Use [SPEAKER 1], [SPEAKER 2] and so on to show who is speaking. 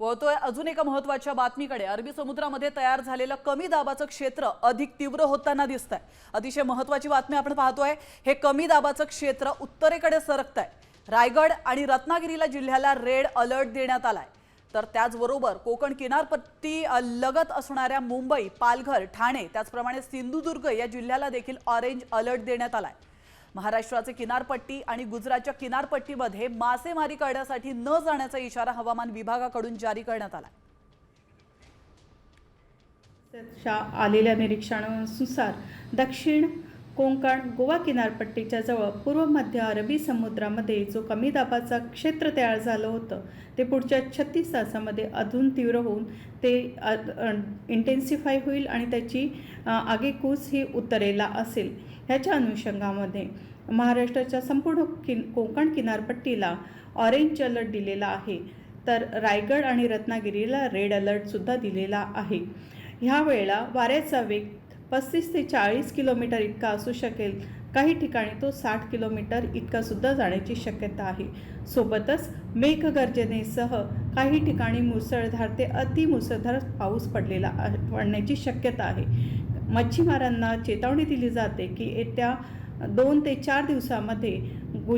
[SPEAKER 1] वळतोय अजून एका महत्त्वाच्या बातमीकडे. अरबी समुद्रामध्ये तयार झालेलं कमी दाबाचं क्षेत्र अधिक तीव्र होताना दिसत आहे अतिशय महत्वाची बातमी आपण पाहतोय हे कमी दाबाचं क्षेत्र उत्तरेकडे सरकत आहे रायगड आणि रत्नागिरीला जिल्ह्याला रेड अलर्ट देण्यात आलाय. तर त्याचबरोबर कोकण किनारपट्टी लगत असणाऱ्या मुंबई पालघर ठाणे त्याचप्रमाणे सिंधुदुर्ग या जिल्ह्याला देखील ऑरेंज अलर्ट देण्यात आलाय. महाराष्ट्राचे किनारपट्टी आणि गुजरातच्या किनारपट्टीमध्ये मासेमारी करण्यासाठी न जाण्याचा इशारा हवामान विभागाकडून जारी करण्यात आला.
[SPEAKER 2] आलेल्या निरीक्षणानुसार दक्षिण कोंकण गोवा किनारपट्टीच्या जवळ पूर्व मध्य अरबी समुद्रामध्ये जो कमी दाबाचा क्षेत्र तयार झालं होतं ते पुढच्या छत्तीस तासामध्ये अजून तीव्र होऊन ते इंटेन्सिफाय होईल आणि त्याची अ, आगेकूच ही उत्तरेला असेल. ह्याच्या अनुषंगामध्ये महाराष्ट्राच्या संपूर्ण किन कोकण किनारपट्टीला ऑरेंज अलर्ट दिलेला आहे तर रायगड आणि रत्नागिरीला रेड अलर्टसुद्धा दिलेला आहे. ह्या वेळेला वाऱ्याचा वेग पस्तीस ते चाळीस किलोमीटर इतका असू शकेल. काही ठिकाणी तो साठ किलोमीटर इतका सुद्धा जाण्याची शक्यता आहे. सोबतच मेघगर्जनेसह काही ठिकाणी मुसळधार ते अतिमुसळधार पाऊस पडलेला पडण्याची शक्यता आहे. मच्छीमारांना चेतावणी दिली जाते की येत्या दोन ते चार दिवसामध्ये गु